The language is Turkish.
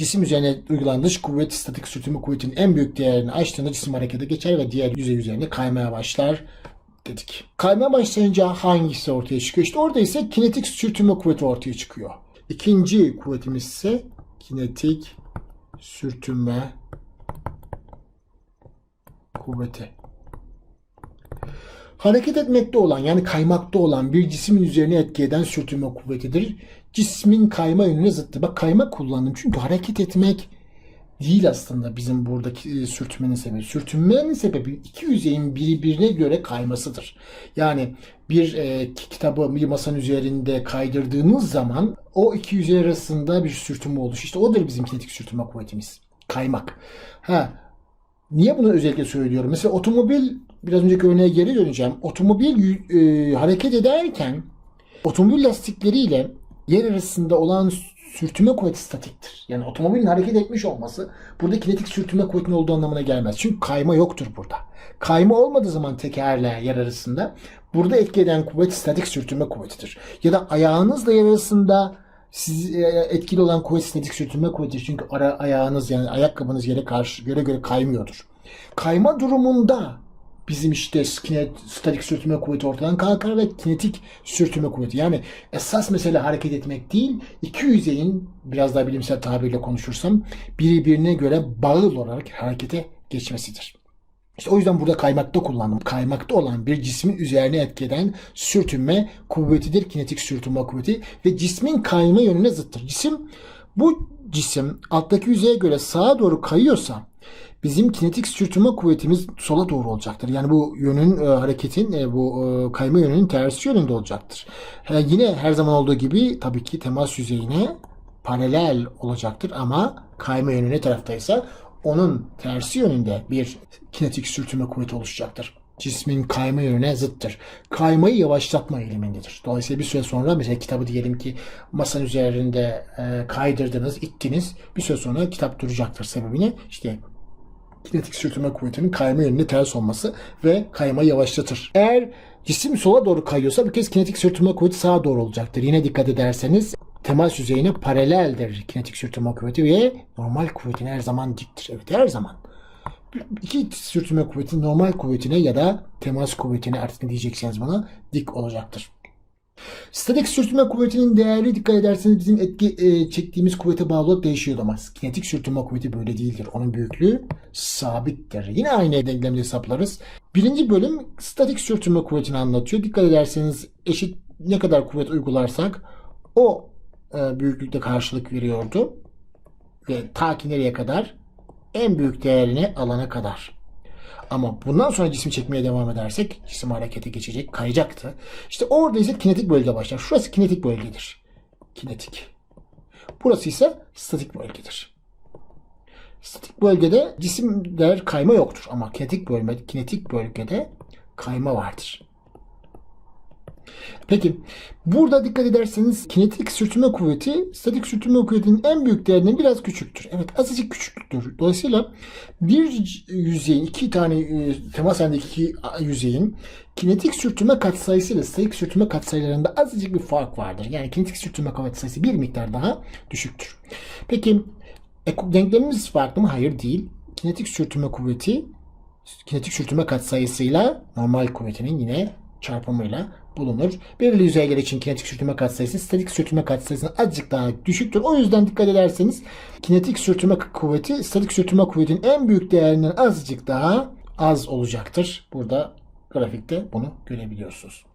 cisim üzerine uygulanan dış kuvvet statik sürtünme kuvvetinin en büyük değerini aştığında cisim harekete geçer ve diğer yüzey üzerine kaymaya başlar dedik. Kaymaya başlayınca hangisi ortaya çıkıyor? İşte orada ise kinetik sürtünme kuvveti ortaya çıkıyor. İkinci kuvvetimiz ise kinetik sürtünme kuvveti. Hareket etmekte olan yani kaymakta olan bir cismin üzerine etki eden sürtünme kuvvetidir. Cismin kayma yönüne zıttı. Bak kayma kullandım çünkü hareket etmek değil aslında bizim buradaki e, sürtünmenin sebebi. Sürtünmenin sebebi iki yüzeyin birbirine göre kaymasıdır. Yani bir e, kitabı bir masanın üzerinde kaydırdığınız zaman o iki yüzey arasında bir sürtünme oluşur. İşte odur bizim kinetik sürtünme kuvvetimiz. Kaymak. Ha, Niye bunu özellikle söylüyorum? Mesela otomobil, biraz önceki örneğe geri döneceğim. Otomobil e, hareket ederken otomobil lastikleriyle yer arasında olan sürtünme kuvveti statiktir. Yani otomobilin hareket etmiş olması burada kinetik sürtünme kuvvetinin olduğu anlamına gelmez. Çünkü kayma yoktur burada. Kayma olmadığı zaman tekerle yer arasında burada etki eden kuvvet statik sürtünme kuvvetidir. Ya da ayağınızla yer arasında siz e, etkili olan kuvvet statik sürtünme kuvvetidir. Çünkü ara ayağınız yani ayakkabınız yere karşı göre göre kaymıyordur. Kayma durumunda bizim işte kinet, statik sürtünme kuvveti ortadan kalkar ve kinetik sürtünme kuvveti. Yani esas mesele hareket etmek değil, iki yüzeyin biraz daha bilimsel tabirle konuşursam birbirine göre bağıl olarak harekete geçmesidir. İşte o yüzden burada kaymakta kullandım. Kaymakta olan bir cismin üzerine etki eden sürtünme kuvvetidir. Kinetik sürtünme kuvveti ve cismin kayma yönüne zıttır. Cisim bu cisim alttaki yüzeye göre sağa doğru kayıyorsa bizim kinetik sürtünme kuvvetimiz sola doğru olacaktır. Yani bu yönün e, hareketin e, bu e, kayma yönünün tersi yönünde olacaktır. E, yine her zaman olduğu gibi tabii ki temas yüzeyine paralel olacaktır ama kayma yönü ne taraftaysa onun tersi yönünde bir kinetik sürtünme kuvveti oluşacaktır. Cismin kayma yönüne zıttır. Kaymayı yavaşlatma eğilimindedir. Dolayısıyla bir süre sonra mesela kitabı diyelim ki masanın üzerinde e, kaydırdınız, ittiniz. Bir süre sonra kitap duracaktır. Sebebini işte kinetik sürtünme kuvvetinin kayma yönüne ters olması ve kaymayı yavaşlatır. Eğer cisim sola doğru kayıyorsa bir kez kinetik sürtünme kuvveti sağa doğru olacaktır. Yine dikkat ederseniz temas yüzeyine paraleldir kinetik sürtünme kuvveti ve normal kuvvetine her zaman diktir. Evet her zaman. İki sürtünme kuvveti normal kuvvetine ya da temas kuvvetine artık ne diyecekseniz buna dik olacaktır. Statik sürtünme kuvvetinin değeri dikkat ederseniz bizim etki e, çektiğimiz kuvvete bağlı olarak değişiyor ama kinetik sürtünme kuvveti böyle değildir. Onun büyüklüğü sabittir. Yine aynı denklemde hesaplarız. Birinci bölüm statik sürtünme kuvvetini anlatıyor. Dikkat ederseniz eşit ne kadar kuvvet uygularsak o büyüklükte karşılık veriyordu. Ve ta ki nereye kadar? En büyük değerini alana kadar. Ama bundan sonra cisim çekmeye devam edersek cisim harekete geçecek, kayacaktı. İşte orada ise kinetik bölge başlar. Şurası kinetik bölgedir. Kinetik. Burası ise statik bölgedir. Statik bölgede cisimler kayma yoktur ama kinetik bölge, kinetik bölgede kayma vardır. Peki burada dikkat ederseniz kinetik sürtünme kuvveti statik sürtünme kuvvetinin en büyük değerinden biraz küçüktür. Evet azıcık küçüktür. Dolayısıyla bir yüzeyin iki tane e, temas halindeki iki yüzeyin kinetik sürtünme katsayısı ile statik sürtünme katsayılarında azıcık bir fark vardır. Yani kinetik sürtünme katsayısı bir miktar daha düşüktür. Peki e, denklemimiz farklı mı? Hayır değil. Kinetik sürtünme kuvveti kinetik sürtünme katsayısıyla normal kuvvetinin yine çarpımıyla bulunur. Belirli yüzeyler için kinetik sürtünme katsayısı statik sürtünme katsayısından azıcık daha düşüktür. O yüzden dikkat ederseniz kinetik sürtünme kuvveti statik sürtünme kuvvetinin en büyük değerinden azıcık daha az olacaktır. Burada grafikte bunu görebiliyorsunuz.